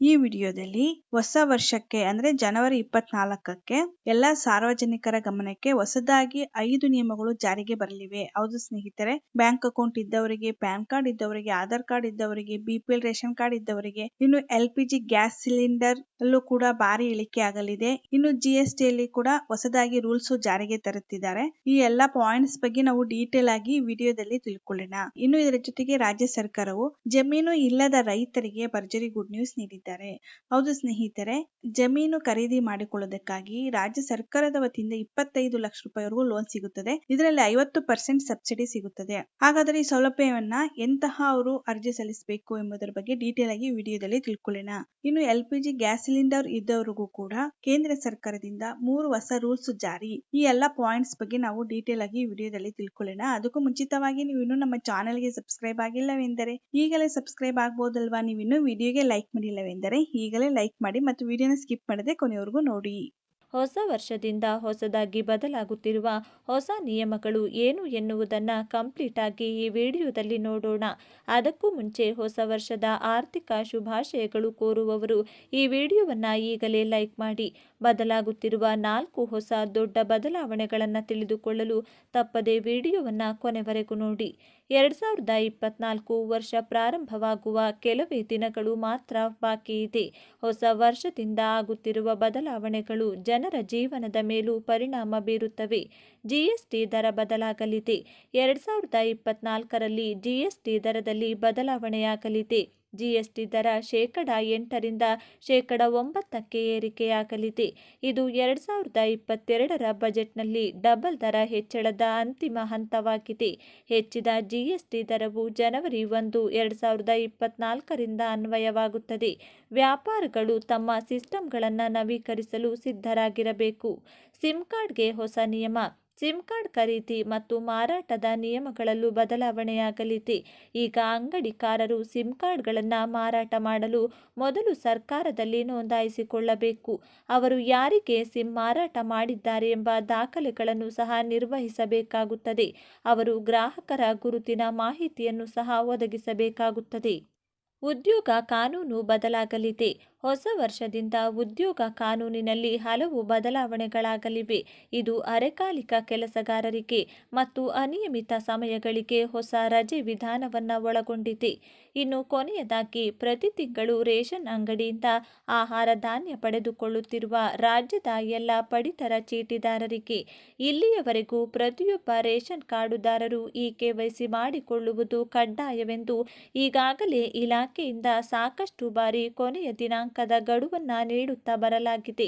ಈ ವಿಡಿಯೋದಲ್ಲಿ ಹೊಸ ವರ್ಷಕ್ಕೆ ಅಂದ್ರೆ ಜನವರಿ ಇಪ್ಪತ್ನಾಲ್ಕಕ್ಕೆ ಎಲ್ಲಾ ಸಾರ್ವಜನಿಕರ ಗಮನಕ್ಕೆ ಹೊಸದಾಗಿ ಐದು ನಿಯಮಗಳು ಜಾರಿಗೆ ಬರಲಿವೆ. ಹೌದು ಸ್ನೇಹಿತರೆ, ಬ್ಯಾಂಕ್ ಅಕೌಂಟ್ ಇದ್ದವರಿಗೆ, ಪ್ಯಾನ್ ಕಾರ್ಡ್ ಇದ್ದವರಿಗೆ, ಆಧಾರ್ ಕಾರ್ಡ್ ಇದ್ದವರಿಗೆ ಬಿಪಿಎಲ್ ರೇಷನ್ ಕಾರ್ಡ್ ಇದ್ದವರಿಗೆ, ಇನ್ನು L P G gas cylinder ಅಲ್ಲೂ ಕೂಡ ಭಾರಿ ಇಳಿಕೆ ಆಗಲಿದೆ. ಇನ್ನು ಜಿ ಎಸ್ ಕೂಡ ಹೊಸದಾಗಿ ರೂಲ್ಸ್ ಜಾರಿಗೆ ತರುತ್ತಿದ್ದಾರೆ. ಈ ಎಲ್ಲಾ ಪಾಯಿಂಟ್ಸ್ ಬಗ್ಗೆ ನಾವು ಡೀಟೇಲ್ ಆಗಿ ವಿಡಿಯೋದಲ್ಲಿ ತಿಳ್ಕೊಳ್ಳೋಣ. ಇನ್ನು ಇದರ ಜೊತೆಗೆ ರಾಜ್ಯ ಸರ್ಕಾರವು ಜಮೀನು ಇಲ್ಲದ ರೈತರಿಗೆ ಭರ್ಜರಿ ಗುಡ್ ನ್ಯೂಸ್ ನೀಡಿದ್ದಾರೆ ಹೌದು ಸ್ನೇಹಿತರೆ, ಜಮೀನು ಖರೀದಿ ಮಾಡಿಕೊಳ್ಳುವುದಕ್ಕಾಗಿ ರಾಜ್ಯ ಸರ್ಕಾರದ ವತಿಯಿಂದ ಇಪ್ಪತ್ತೈದು ಲಕ್ಷ ರೂಪಾಯಿವರೆಗೂ ಲೋನ್ ಸಿಗುತ್ತದೆ. ಇದರಲ್ಲಿ ಐವತ್ತು ಪರ್ಸೆಂಟ್ ಸಬ್ಸಿಡಿ ಸಿಗುತ್ತದೆ. ಹಾಗಾದರೆ ಈ ಸೌಲಭ್ಯವನ್ನ ಎಂತಹ ಅವರು ಅರ್ಜಿ ಸಲ್ಲಿಸಬೇಕು ಎಂಬುದರ ಬಗ್ಗೆ ಡೀಟೇಲ್ ಆಗಿ ವಿಡಿಯೋದಲ್ಲಿ ತಿಳ್ಕೊಳ್ಳೋಣ. ಇನ್ನು L P G gas cylinder ಇದ್ದವರಿಗೂ ಕೂಡ ಕೇಂದ್ರ ಸರ್ಕಾರದಿಂದ ಮೂರು ಹೊಸ ರೂಲ್ಸ್ ಜಾರಿ. ಈ ಎಲ್ಲ ಪಾಯಿಂಟ್ಸ್ ಬಗ್ಗೆ ನಾವು ಡೀಟೇಲ್ ಆಗಿ ವಿಡಿಯೋದಲ್ಲಿ ತಿಳ್ಕೊಳ್ಳೋಣ. ಅದಕ್ಕೂ ಮುಂಚಿತವಾಗಿ ನೀವು ಇನ್ನೂ ನಮ್ಮ ಚಾನೆಲ್ಗೆ ಸಬ್ಸ್ಕ್ರೈಬ್ ಆಗಿಲ್ಲವೆಂದರೆ ಈಗಲೇ ಸಬ್ಸ್ಕ್ರೈಬ್ ಆಗ್ಬೋದಲ್ವಾ? ನೀವು ಇನ್ನೂ ವಿಡಿಯೋಗೆ ಲೈಕ್ ಮಾಡಿಲ್ಲವೆಂದರೆ. ಈಗಲೇ ಲೈಕ್ ಮಾಡಿ ಮತ್ತು ವಿಡಿಯೋನ ಸ್ಕಿಪ್ ಮಾಡದೆ ಕೊನೆವರೆಗೂ ನೋಡಿ. ಹೊಸ ವರ್ಷದಿಂದ ಹೊಸದಾಗಿ ಬದಲಾಗುತ್ತಿರುವ ಹೊಸ ನಿಯಮಗಳು ಏನು ಎನ್ನುವುದನ್ನು ಕಂಪ್ಲೀಟ್ ಆಗಿ ಈ ವಿಡಿಯೋದಲ್ಲಿ ನೋಡೋಣ. ಅದಕ್ಕೂ ಮುಂಚೆ ಹೊಸ ವರ್ಷದ ಆರ್ಥಿಕ ಶುಭಾಶಯಗಳು ಕೋರುವವರು ಈ ವಿಡಿಯೋವನ್ನು ಈಗಲೇ ಲೈಕ್ ಮಾಡಿ. ಬದಲಾಗುತ್ತಿರುವ ನಾಲ್ಕು ಹೊಸ ದೊಡ್ಡ ಬದಲಾವಣೆಗಳನ್ನು ತಿಳಿದುಕೊಳ್ಳಲು ತಪ್ಪದೆ ವಿಡಿಯೋವನ್ನು ಕೊನೆವರೆಗೂ ನೋಡಿ. ಎರಡು ಸಾವಿರದ ಇಪ್ಪತ್ನಾಲ್ಕು ವರ್ಷ ಪ್ರಾರಂಭವಾಗುವ ಕೆಲವೇ ದಿನಗಳು ಮಾತ್ರ ಬಾಕಿ ಇದೆ. ಹೊಸ ವರ್ಷದಿಂದ ಆಗುತ್ತಿರುವ ಬದಲಾವಣೆಗಳು ಜನರ ಜೀವನದ ಮೇಲೂ ಪರಿಣಾಮ ಬೀರುತ್ತವೆ. ಜಿಎಸ್ಟಿ ದರ ಬದಲಾಗಲಿದೆ. ಎರಡು ಸಾವಿರದ ಇಪ್ಪತ್ನಾಲ್ಕರಲ್ಲಿ ಜಿಎಸ್ಟಿ ದರದಲ್ಲಿ ಬದಲಾವಣೆಯಾಗಲಿದೆ. ಜಿಎಸ್ಟಿ ದರ ಶೇಕಡ ಎಂಟರಿಂದ ಶೇಕಡ ಒಂಬತ್ತಕ್ಕೆ ಏರಿಕೆಯಾಗಲಿದೆ. ಇದು ಎರಡು ಸಾವಿರದ ಇಪ್ಪತ್ತೆರಡರ ಬಜೆಟ್ನಲ್ಲಿ ಡಬಲ್ ದರ ಹೆಚ್ಚಳದ ಅಂತಿಮ ಹಂತವಾಗಿದೆ. ಹೆಚ್ಚಿದ ಜಿಎಸ್ಟಿ ದರವು ಜನವರಿ ಒಂದು, ಎರಡು ಸಾವಿರದ ಇಪ್ಪತ್ನಾಲ್ಕರಿಂದ ಅನ್ವಯವಾಗುತ್ತದೆ. ವ್ಯಾಪಾರಗಳು ತಮ್ಮ ಸಿಸ್ಟಮ್ಗಳನ್ನು ನವೀಕರಿಸಲು ಸಿದ್ಧರಾಗಿರಬೇಕು. ಸಿಮ್ ಕಾರ್ಡ್ಗೆ ಹೊಸ ನಿಯಮ ಸಿಮ್ ಕಾರ್ಡ್ ಖರೀದಿ ಮತ್ತು ಮಾರಾಟದ ನಿಯಮಗಳಲ್ಲೂ ಬದಲಾವಣೆಯಾಗಲಿದೆ. ಈಗ ಅಂಗಡಿಕಾರರು ಸಿಮ್ ಕಾರ್ಡ್ಗಳನ್ನು ಮಾರಾಟ ಮಾಡಲು ಮೊದಲು ಸರ್ಕಾರದಲ್ಲಿ ನೋಂದಾಯಿಸಿಕೊಳ್ಳಬೇಕು. ಅವರು ಯಾರಿಗೆ ಸಿಮ್ ಮಾರಾಟ ಮಾಡಿದ್ದಾರೆ ಎಂಬ ದಾಖಲೆಗಳನ್ನು ಸಹ ನಿರ್ವಹಿಸಬೇಕಾಗುತ್ತದೆ. ಅವರು ಗ್ರಾಹಕರ ಗುರುತಿನ ಮಾಹಿತಿಯನ್ನು ಸಹ ಒದಗಿಸಬೇಕಾಗುತ್ತದೆ. ಉದ್ಯೋಗ ಕಾನೂನು ಬದಲಾಗಲಿದೆ. ಹೊಸ ವರ್ಷದಿಂದ ಉದ್ಯೋಗ ಕಾನೂನಿನಲ್ಲಿ ಹಲವು ಬದಲಾವಣೆಗಳಾಗಲಿವೆ. ಇದು ಅರೆಕಾಲಿಕ ಕೆಲಸಗಾರರಿಗೆ ಮತ್ತು ಅನಿಯಮಿತ ಸಮಯಗಳಿಗೆ ಹೊಸ ರಜೆ ವಿಧಾನವನ್ನು ಒಳಗೊಂಡಿದೆ. ಇನ್ನು ಕೊನೆಯದಾಗಿ, ಪ್ರತಿ ತಿಂಗಳು ರೇಷನ್ ಅಂಗಡಿಯಿಂದ ಆಹಾರ ಧಾನ್ಯ ಪಡೆದುಕೊಳ್ಳುತ್ತಿರುವ ರಾಜ್ಯದ ಎಲ್ಲ ಪಡಿತರ ಚೀಟಿದಾರರಿಗೆ ಇಲ್ಲಿಯವರೆಗೂ ಪ್ರತಿಯೊಬ್ಬ ರೇಷನ್ ಕಾರ್ಡುದಾರರು ಈ ಕೆವೈಸಿ ಮಾಡಿಕೊಳ್ಳುವುದು ಕಡ್ಡಾಯವೆಂದು ಈಗಾಗಲೇ ಇಲಾಖೆಯಿಂದ ಸಾಕಷ್ಟು ಬಾರಿ ಕೊನೆಯ ದಿನಾಂಕ ದಿನಾಂಕದ ಗಡುವನ್ನು ನೀಡುತ್ತಾ ಬರಲಾಗಿದೆ.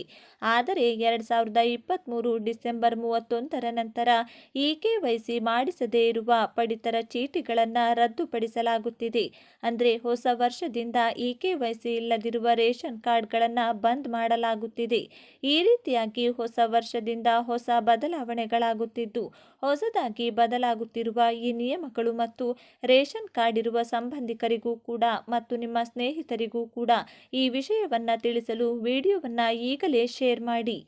ಆದರೆ ಎರಡು ಸಾವಿರದ ಇಪ್ಪತ್ತ್ಮೂರು ಡಿಸೆಂಬರ್ ಮೂವತ್ತೊಂದರ ನಂತರ ಇ ಕೆ ವೈಸಿ ಮಾಡಿಸದೇ ಇರುವ ಪಡಿತರ ಚೀಟಿಗಳನ್ನು ರದ್ದುಪಡಿಸಲಾಗುತ್ತಿದೆ. ಅಂದರೆ ಹೊಸ ವರ್ಷದಿಂದ ಇ ಕೆ ವೈಸಿ ಇಲ್ಲದಿರುವ ರೇಷನ್ ಕಾರ್ಡ್ಗಳನ್ನು ಬಂದ್ ಮಾಡಲಾಗುತ್ತಿದೆ. ಈ ರೀತಿಯಾಗಿ ಹೊಸ ವರ್ಷದಿಂದ ಹೊಸ ಬದಲಾವಣೆಗಳಾಗುತ್ತಿದ್ದು ಹೊಸದಾಗಿ ಬದಲಾಗುತ್ತಿರುವ ಈ ನಿಯಮಗಳು ಮತ್ತು ರೇಷನ್ ಕಾರ್ಡ್ ಇರುವ ಸಂಬಂಧಿಕರಿಗೂ ಕೂಡ ಮತ್ತು ನಿಮ್ಮ ಸ್ನೇಹಿತರಿಗೂ ಕೂಡ ಈ ವಿಷಯವನ್ನು ತಿಳಿಸಲು ವಿಡಿಯೋವನ್ನು ಈಗಲೇ ಶೇರ್ ಮಾಡಿ.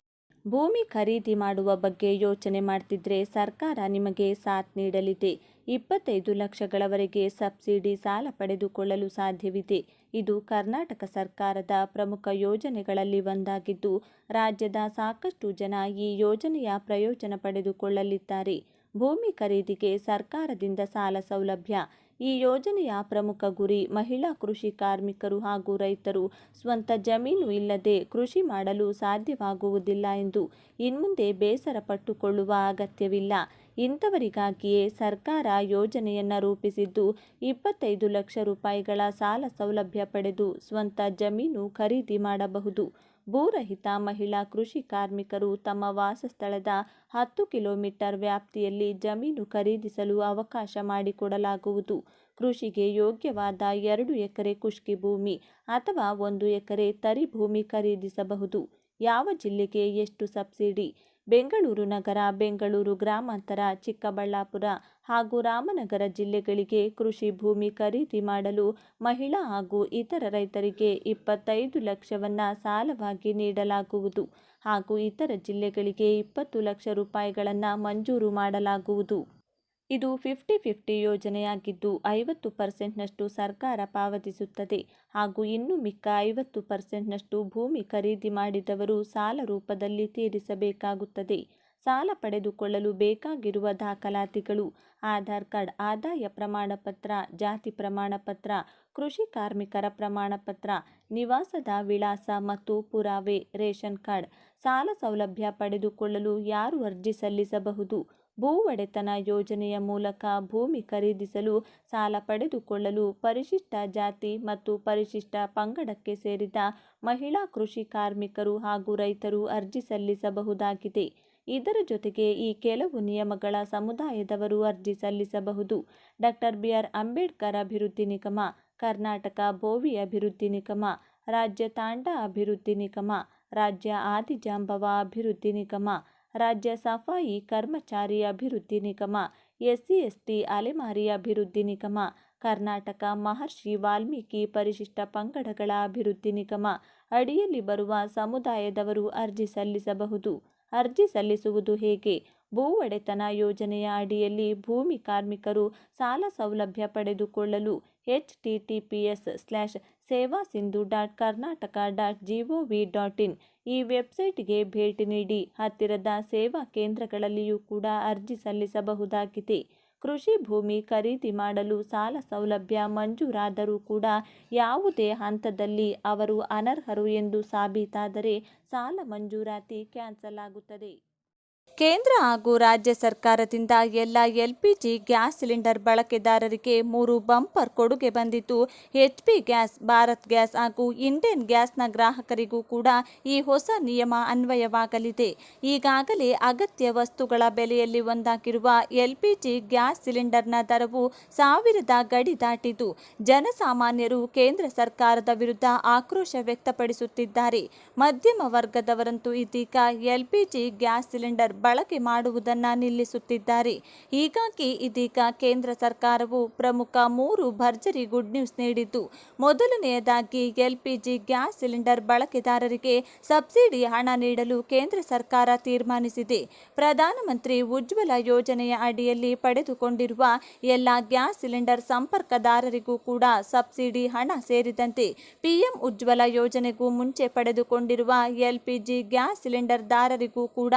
ಭೂಮಿ ಖರೀದಿ ಮಾಡುವ ಬಗ್ಗೆ ಯೋಚನೆ ಮಾಡ್ತಿದ್ರೆ ಸರ್ಕಾರ ನಿಮಗೆ ಸಾಥ್ ನೀಡಲಿದೆ. ಇಪ್ಪತ್ತೈದು ಲಕ್ಷಗಳವರೆಗೆ ಸಬ್ಸಿಡಿ ಸಾಲ ಪಡೆದುಕೊಳ್ಳಲು ಸಾಧ್ಯವಿದೆ. ಇದು ಕರ್ನಾಟಕ ಸರ್ಕಾರದ ಪ್ರಮುಖ ಯೋಜನೆಗಳಲ್ಲಿ ಒಂದಾಗಿದ್ದು, ರಾಜ್ಯದ ಸಾಕಷ್ಟು ಜನ ಈ ಯೋಜನೆಯ ಪ್ರಯೋಜನ ಪಡೆದುಕೊಳ್ಳಲಿದ್ದಾರೆ. ಭೂಮಿ ಖರೀದಿಗೆ ಸರ್ಕಾರದಿಂದ ಸಾಲ ಸೌಲಭ್ಯ. ಈ ಯೋಜನೆಯ ಪ್ರಮುಖ ಗುರಿ ಮಹಿಳಾ ಕೃಷಿ ಕಾರ್ಮಿಕರು ಹಾಗೂ ರೈತರು. ಸ್ವಂತ ಜಮೀನು ಇಲ್ಲದೆ ಕೃಷಿ ಮಾಡಲು ಸಾಧ್ಯವಾಗುವುದಿಲ್ಲ ಎಂದು ಇನ್ಮುಂದೆ ಬೇಸರ ಪಟ್ಟುಕೊಳ್ಳುವ ಅಗತ್ಯವಿಲ್ಲ. ಇಂಥವರಿಗಾಗಿಯೇ ಸರ್ಕಾರ ಯೋಜನೆಯನ್ನು ರೂಪಿಸಿದ್ದು ಇಪ್ಪತ್ತೈದು ಲಕ್ಷ ರೂಪಾಯಿಗಳ ಸಾಲ ಸೌಲಭ್ಯ ಪಡೆದು ಸ್ವಂತ ಜಮೀನು ಖರೀದಿ ಮಾಡಬಹುದು. ಭೂರಹಿತ ಮಹಿಳಾ ಕೃಷಿ ಕಾರ್ಮಿಕರು ತಮ್ಮ ವಾಸಸ್ಥಳದ ಹತ್ತು ಕಿಲೋಮೀಟರ್ ವ್ಯಾಪ್ತಿಯಲ್ಲಿ ಜಮೀನು ಖರೀದಿಸಲು ಅವಕಾಶ ಮಾಡಿಕೊಡಲಾಗುವುದು. ಕೃಷಿಗೆ ಯೋಗ್ಯವಾದ ಎರಡು ಎಕರೆ ಕುಷ್ಕಿ ಭೂಮಿ ಅಥವಾ ಒಂದು ಎಕರೆ ತರಿ ಭೂಮಿ ಖರೀದಿಸಬಹುದು. ಯಾವ ಜಿಲ್ಲೆಗೆ ಎಷ್ಟು ಸಬ್ಸಿಡಿ? ಬೆಂಗಳೂರು ನಗರ, ಬೆಂಗಳೂರು ಗ್ರಾಮಾಂತರ, ಚಿಕ್ಕಬಳ್ಳಾಪುರ ಹಾಗೂ ರಾಮನಗರ ಜಿಲ್ಲೆಗಳಿಗೆ ಕೃಷಿ ಭೂಮಿ ಖರೀದಿ ಮಾಡಲು ಮಹಿಳಾ ಹಾಗೂ ಇತರ ರೈತರಿಗೆ ಇಪ್ಪತ್ತೈದು ಲಕ್ಷವನ್ನು ಸಾಲವಾಗಿ ನೀಡಲಾಗುವುದು ಹಾಗೂ ಇತರ ಜಿಲ್ಲೆಗಳಿಗೆ ಇಪ್ಪತ್ತು ಲಕ್ಷ ರೂಪಾಯಿಗಳನ್ನು ಮಂಜೂರು ಮಾಡಲಾಗುವುದು. ಇದು ಫಿಫ್ಟಿ ಫಿಫ್ಟಿ ಯೋಜನೆಯಾಗಿದ್ದು ಐವತ್ತು ಪರ್ಸೆಂಟ್ನಷ್ಟು ಸರ್ಕಾರ ಪಾವತಿಸುತ್ತದೆ ಹಾಗೂ ಇನ್ನು ಮಿಕ್ಕ ಐವತ್ತು ಪರ್ಸೆಂಟ್ನಷ್ಟು ಭೂಮಿ ಖರೀದಿ ಮಾಡಿದವರು ಸಾಲ ರೂಪದಲ್ಲಿ ತೀರಿಸಬೇಕಾಗುತ್ತದೆ. ಸಾಲ ಪಡೆದುಕೊಳ್ಳಲು ಬೇಕಾಗಿರುವ ದಾಖಲಾತಿಗಳು, ಆಧಾರ್ ಕಾರ್ಡ್, ಆದಾಯ ಪ್ರಮಾಣಪತ್ರ, ಜಾತಿ ಪ್ರಮಾಣಪತ್ರ, ಕೃಷಿ ಕಾರ್ಮಿಕರ ಪ್ರಮಾಣಪತ್ರ, ನಿವಾಸದ ವಿಳಾಸ ಮತ್ತು ಪುರಾವೆ, ರೇಷನ್ ಕಾರ್ಡ್, ಸಾಲ ಸೌಲಭ್ಯ ಪಡೆದುಕೊಳ್ಳಲು ಯಾರು ಅರ್ಜಿ ಸಲ್ಲಿಸಬಹುದು? ಭೂ ಒಡೆತನ ಯೋಜನೆಯ ಮೂಲಕ ಭೂಮಿ ಖರೀದಿಸಲು ಸಾಲ ಪಡೆದುಕೊಳ್ಳಲು ಪರಿಶಿಷ್ಟ ಜಾತಿ ಮತ್ತು ಪರಿಶಿಷ್ಟ ಪಂಗಡಕ್ಕೆ ಸೇರಿದ ಮಹಿಳಾ ಕೃಷಿ ಕಾರ್ಮಿಕರು ಹಾಗೂ ರೈತರು ಅರ್ಜಿ ಸಲ್ಲಿಸಬಹುದಾಗಿದೆ. ಇದರ ಜೊತೆಗೆ ಈ ಕೆಲವು ನಿಯಮಗಳ ಸಮುದಾಯದವರು ಅರ್ಜಿ ಸಲ್ಲಿಸಬಹುದು. ಡಾಕ್ಟರ್ ಬಿ ಆರ್ ಅಂಬೇಡ್ಕರ್ ಅಭಿವೃದ್ಧಿ ನಿಗಮ, ಕರ್ನಾಟಕ ಭೋವಿ ಅಭಿವೃದ್ಧಿ ನಿಗಮ, ರಾಜ್ಯ ತಾಂಡ ಅಭಿವೃದ್ಧಿ ನಿಗಮ, ರಾಜ್ಯ ಆದಿಜಾಂಬವ ಅಭಿವೃದ್ಧಿ ನಿಗಮ ರಾಜ್ಯ ಸಫಾಯಿ ಕರ್ಮಚಾರಿ ಅಭಿವೃದ್ಧಿ ನಿಗಮ, ಎಸ್ಸಿ, ಎಸ್ಟಿ, ಅಲೆಮಾರಿ ಅಭಿವೃದ್ಧಿ ನಿಗಮ, ಕರ್ನಾಟಕ ಮಹರ್ಷಿ ವಾಲ್ಮೀಕಿ ಪರಿಶಿಷ್ಟ ಪಂಗಡಗಳ ಅಭಿವೃದ್ಧಿ ನಿಗಮ, ಅಡಿಯಲ್ಲಿ ಬರುವ ಸಮುದಾಯದವರು ಅರ್ಜಿ ಸಲ್ಲಿಸಬಹುದು. ಅರ್ಜಿ ಸಲ್ಲಿಸುವುದು ಹೇಗೆ? ಭೂ ಒಡೆತನ ಯೋಜನೆಯ ಅಡಿಯಲ್ಲಿ ಭೂಮಿ ಕಾರ್ಮಿಕರು ಸಾಲ ಸೌಲಭ್ಯ ಪಡೆದುಕೊಳ್ಳಲು H T T P S slash Seva Sindhu dot Karnataka dot G O V dot in ಈ ವೆಬ್ಸೈಟ್ಗೆ ಭೇಟಿ ನೀಡಿ ಹತ್ತಿರದ ಸೇವಾ ಕೇಂದ್ರಗಳಲ್ಲಿಯೂ ಕೂಡ ಅರ್ಜಿ ಸಲ್ಲಿಸಬಹುದಾಗಿದೆ. ಕೃಷಿ ಭೂಮಿ ಖರೀದಿ ಮಾಡಲು ಸಾಲ ಸೌಲಭ್ಯ ಮಂಜೂರಾದರೂ ಕೂಡ ಯಾವುದೇ ಹಂತದಲ್ಲಿ ಅವರು ಅನರ್ಹರು ಎಂದು ಸಾಬೀತಾದರೆ ಸಾಲ ಮಂಜೂರಾತಿ ಕ್ಯಾನ್ಸಲ್ ಆಗುತ್ತದೆ. ಕೇಂದ್ರ ಹಾಗೂ ರಾಜ್ಯ ಸರ್ಕಾರದಿಂದ ಎಲ್ಲ ಎಲ್ಪಿಜಿ ಗ್ಯಾಸ್ ಸಿಲಿಂಡರ್ ಬಳಕೆದಾರರಿಗೆ ಮೂರು ಬಂಪರ್ ಕೊಡುಗೆ ಬಂದಿದ್ದು, H P gas, Bharat gas ಹಾಗೂ ಇಂಡೇನ್ ಗ್ಯಾಸ್ನ ಗ್ರಾಹಕರಿಗೂ ಕೂಡ ಈ ಹೊಸ ನಿಯಮ ಅನ್ವಯವಾಗಲಿದೆ. ಈಗಾಗಲೇ ಅಗತ್ಯ ವಸ್ತುಗಳ ಬೆಲೆಯಲ್ಲಿ ಒಂದಾಗಿರುವ ಎಲ್ಪಿಜಿ ಗ್ಯಾಸ್ ಸಿಲಿಂಡರ್ನ ದರವು ಸಾವಿರದ ಗಡಿ ದಾಟಿದ್ದು, ಜನಸಾಮಾನ್ಯರು ಕೇಂದ್ರ ಸರ್ಕಾರದ ವಿರುದ್ಧ ಆಕ್ರೋಶ ವ್ಯಕ್ತಪಡಿಸುತ್ತಿದ್ದಾರೆ. ಮಧ್ಯಮ ವರ್ಗದವರಂತೂ ಇದೀಗ ಎಲ್ಪಿಜಿ ಗ್ಯಾಸ್ ಸಿಲಿಂಡರ್ ಬಳಕೆ ಮಾಡುವುದನ್ನು ನಿಲ್ಲಿಸುತ್ತಿದ್ದಾರೆ. ಹೀಗಾಗಿ ಇದೀಗ ಕೇಂದ್ರ ಸರ್ಕಾರವು ಪ್ರಮುಖ ಮೂರು ಭರ್ಜರಿ ಗುಡ್ ನ್ಯೂಸ್ ನೀಡಿದ್ದು. ಮೊದಲನೆಯದಾಗಿ ಎಲ್ಪಿಜಿ ಗ್ಯಾಸ್ ಸಿಲಿಂಡರ್ ಬಳಕೆದಾರರಿಗೆ ಸಬ್ಸಿಡಿ ಹಣ ನೀಡಲು ಕೇಂದ್ರ ಸರ್ಕಾರ ತೀರ್ಮಾನಿಸಿದೆ. ಪ್ರಧಾನಮಂತ್ರಿ ಉಜ್ವಲ ಯೋಜನೆಯ ಅಡಿಯಲ್ಲಿ ಪಡೆದುಕೊಂಡಿರುವ ಎಲ್ಲ ಗ್ಯಾಸ್ ಸಿಲಿಂಡರ್ ಸಂಪರ್ಕದಾರರಿಗೂ ಕೂಡ ಸಬ್ಸಿಡಿ ಹಣ ಸೇರಿದಂತೆ ಪಿಎಂ ಉಜ್ವಲ ಯೋಜನೆಗೂ ಮುಂಚೆ ಪಡೆದುಕೊಂಡಿರುವ ಎಲ್ಪಿಜಿ ಗ್ಯಾಸ್ ಸಿಲಿಂಡರ್ ದಾರರಿಗೂ ಕೂಡ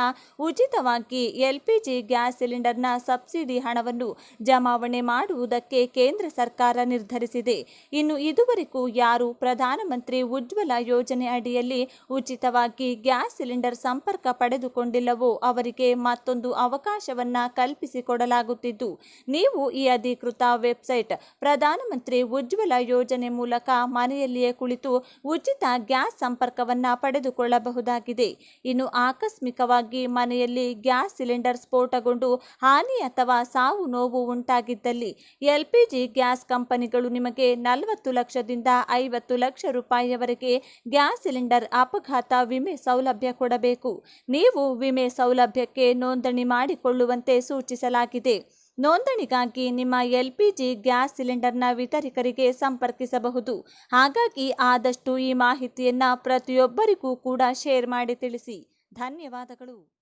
ಉಚಿತವಾಗಿ ಎಲ್ಪಿಜಿ ಗ್ಯಾಸ್ ಸಿಲಿಂಡರ್ನ ಸಬ್ಸಿಡಿ ಹಣವನ್ನು ಜಮಾವಣೆ ಮಾಡುವುದಕ್ಕೆ ಕೇಂದ್ರ ಸರ್ಕಾರ ನಿರ್ಧರಿಸಿದೆ. ಇನ್ನು ಇದುವರೆಗೂ ಯಾರು ಪ್ರಧಾನಮಂತ್ರಿ ಉಜ್ವಲ ಯೋಜನೆ ಅಡಿಯಲ್ಲಿ ಉಚಿತವಾಗಿ ಗ್ಯಾಸ್ ಸಿಲಿಂಡರ್ ಸಂಪರ್ಕ ಪಡೆದುಕೊಂಡಿಲ್ಲವೋ ಅವರಿಗೆ ಮತ್ತೊಂದು ಅವಕಾಶವನ್ನ ಕಲ್ಪಿಸಿಕೊಡಲಾಗುತ್ತಿದ್ದು. ನೀವು ಈ ಅಧಿಕೃತ ವೆಬ್ಸೈಟ್ ಪ್ರಧಾನಮಂತ್ರಿ ಉಜ್ವಲ ಯೋಜನೆ ಮೂಲಕ ಮನೆಯಲ್ಲಿಯೇ ಕುಳಿತು ಉಚಿತ ಗ್ಯಾಸ್ ಸಂಪರ್ಕವನ್ನ ಪಡೆದುಕೊಳ್ಳಬಹುದಾಗಿದೆ. ಇನ್ನು ಆಕಸ್ಮಿಕವಾಗಿ ಮನೆಯಲ್ಲಿ ಗ್ಯಾಸ್ ಸಿಲಿಂಡರ್ ಸ್ಫೋಟಗೊಂಡು ಹಾನಿ ಅಥವಾ ಸಾವು ನೋವು ಉಂಟಾಗಿದ್ದಲ್ಲಿ ಎಲ್ಪಿಜಿ ಗ್ಯಾಸ್ ಕಂಪನಿಗಳು ನಿಮಗೆ ನಲವತ್ತು ಲಕ್ಷದಿಂದ ಐವತ್ತು ಲಕ್ಷ ರೂಪಾಯಿಯವರೆಗೆ ಗ್ಯಾಸ್ ಸಿಲಿಂಡರ್ ಅಪಘಾತ ವಿಮೆ ಸೌಲಭ್ಯ ಕೊಡಬೇಕು. ನೀವು ವಿಮೆ ಸೌಲಭ್ಯಕ್ಕೆ ನೋಂದಣಿ ಮಾಡಿಕೊಳ್ಳುವಂತೆ ಸೂಚಿಸಲಾಗಿದೆ. ನೋಂದಣಿಗಾಗಿ ನಿಮ್ಮ ಎಲ್ಪಿಜಿ ಗ್ಯಾಸ್ ಸಿಲಿಂಡರ್ನ ವಿತರಕರಿಗೆ ಸಂಪರ್ಕಿಸಬಹುದು. ಹಾಗಾಗಿ ಆದಷ್ಟು ಈ ಮಾಹಿತಿಯನ್ನು ಪ್ರತಿಯೊಬ್ಬರಿಗೂ ಕೂಡ ಶೇರ್ ಮಾಡಿ ತಿಳಿಸಿ. ಧನ್ಯವಾದಗಳು.